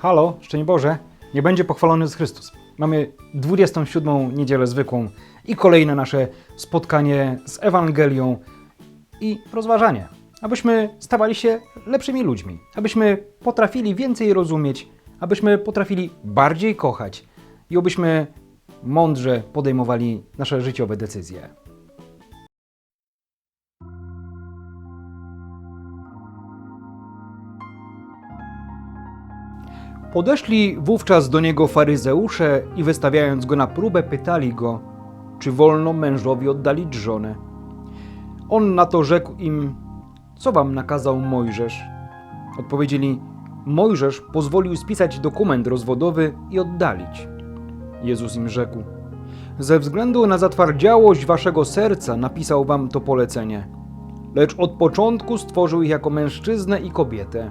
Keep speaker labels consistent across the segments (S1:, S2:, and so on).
S1: Halo, szczęść Boże, nie będzie pochwalony z Chrystus. Mamy 27. niedzielę zwykłą i kolejne nasze spotkanie z Ewangelią i rozważanie. Abyśmy stawali się lepszymi ludźmi, abyśmy potrafili więcej rozumieć, abyśmy potrafili bardziej kochać i abyśmy mądrze podejmowali nasze życiowe decyzje. Podeszli wówczas do niego faryzeusze i wystawiając go na próbę, pytali go, czy wolno mężowi oddalić żonę. On na to rzekł im, co wam nakazał Mojżesz? Odpowiedzieli, Mojżesz pozwolił spisać dokument rozwodowy i oddalić. Jezus im rzekł, ze względu na zatwardziałość waszego serca napisał wam to polecenie. Lecz od początku stworzył ich jako mężczyznę i kobietę.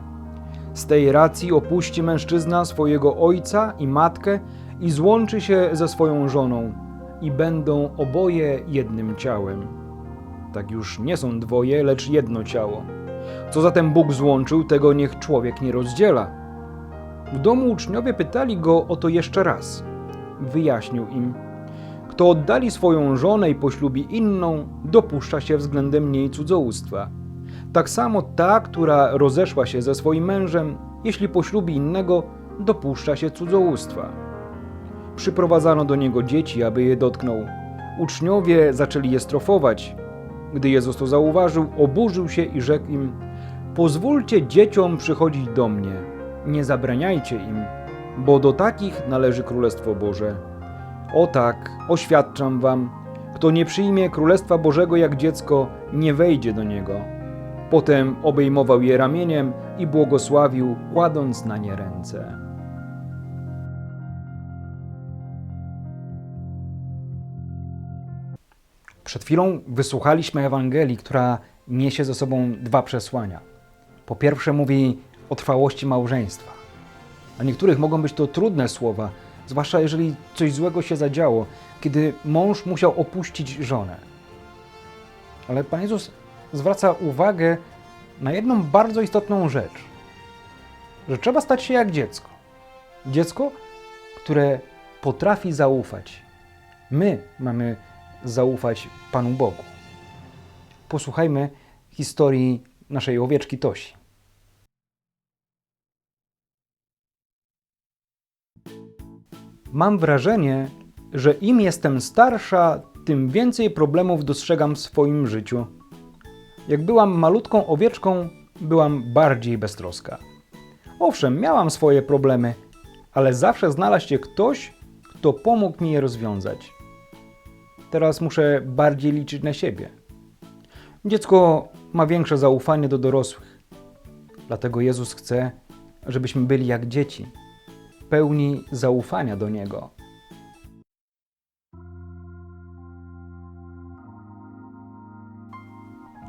S1: Z tej racji opuści mężczyzna swojego ojca i matkę i złączy się ze swoją żoną, i będą oboje jednym ciałem. Tak już nie są dwoje, lecz jedno ciało. Co zatem Bóg złączył, tego niech człowiek nie rozdziela. W domu uczniowie pytali go o to jeszcze raz. Wyjaśnił im: Kto oddali swoją żonę i poślubi inną, dopuszcza się względem niej cudzołóstwa. Tak samo ta, która rozeszła się ze swoim mężem, jeśli poślubi innego, dopuszcza się cudzołóstwa. Przyprowadzano do niego dzieci, aby je dotknął. Uczniowie zaczęli je strofować. Gdy Jezus to zauważył, oburzył się i rzekł im: Pozwólcie dzieciom przychodzić do mnie, nie zabraniajcie im, bo do takich należy Królestwo Boże. O tak, oświadczam wam, kto nie przyjmie Królestwa Bożego jak dziecko, nie wejdzie do niego. Potem obejmował je ramieniem i błogosławił, kładąc na nie ręce. Przed chwilą wysłuchaliśmy Ewangelii, która niesie ze sobą dwa przesłania. Po pierwsze, mówi o trwałości małżeństwa. Dla niektórych mogą być to trudne słowa, zwłaszcza jeżeli coś złego się zadziało, kiedy mąż musiał opuścić żonę. Ale Pan Jezus zwraca uwagę na jedną bardzo istotną rzecz: że trzeba stać się jak dziecko. Dziecko, które potrafi zaufać. My mamy zaufać Panu Bogu. Posłuchajmy historii naszej owieczki Tosi. Mam wrażenie, że im jestem starsza, tym więcej problemów dostrzegam w swoim życiu. Jak byłam malutką owieczką, byłam bardziej beztroska. Owszem, miałam swoje problemy, ale zawsze znalazł się ktoś, kto pomógł mi je rozwiązać. Teraz muszę bardziej liczyć na siebie. Dziecko ma większe zaufanie do dorosłych. Dlatego Jezus chce, żebyśmy byli jak dzieci, pełni zaufania do Niego.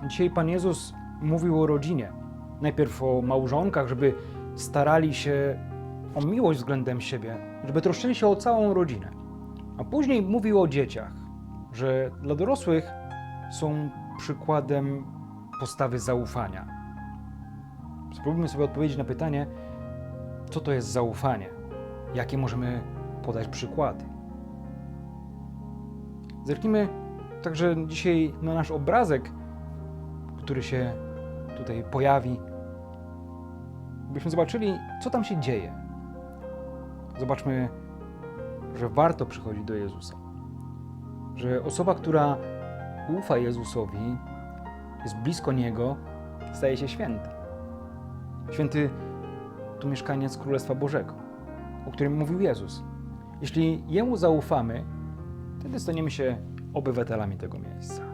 S1: Dzisiaj Pan Jezus mówił o rodzinie. Najpierw o małżonkach, żeby starali się o miłość względem siebie, żeby troszczyli się o całą rodzinę. A później mówił o dzieciach, że dla dorosłych są przykładem postawy zaufania. Spróbujmy sobie odpowiedzieć na pytanie, co to jest zaufanie? Jakie możemy podać przykłady? Zerknijmy także dzisiaj na nasz obrazek, który się tutaj pojawi, byśmy zobaczyli, co tam się dzieje. Zobaczmy, że warto przychodzić do Jezusa. Że osoba, która ufa Jezusowi, jest blisko Niego, staje się święta. Święty to mieszkaniec Królestwa Bożego, o którym mówił Jezus. Jeśli Jemu zaufamy, wtedy staniemy się obywatelami tego miejsca.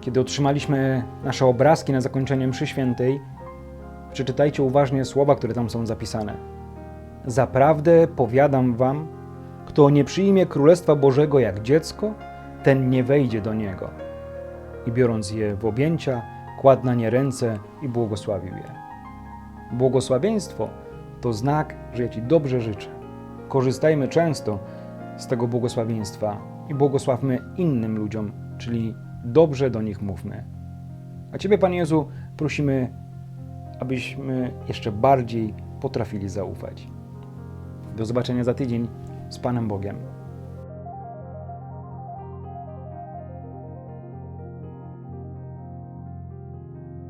S1: Kiedy otrzymaliśmy nasze obrazki na zakończenie mszy świętej, przeczytajcie uważnie słowa, które tam są zapisane. Zaprawdę powiadam wam, kto nie przyjmie Królestwa Bożego jak dziecko, ten nie wejdzie do niego. I biorąc je w objęcia, kładł na nie ręce i błogosławił je. Błogosławieństwo to znak, że ja Ci dobrze życzę. Korzystajmy często z tego błogosławieństwa i błogosławmy innym ludziom, czyli dobrze do nich mówmy. A Ciebie, Panie Jezu, prosimy, abyśmy jeszcze bardziej potrafili zaufać. Do zobaczenia za tydzień z Panem Bogiem.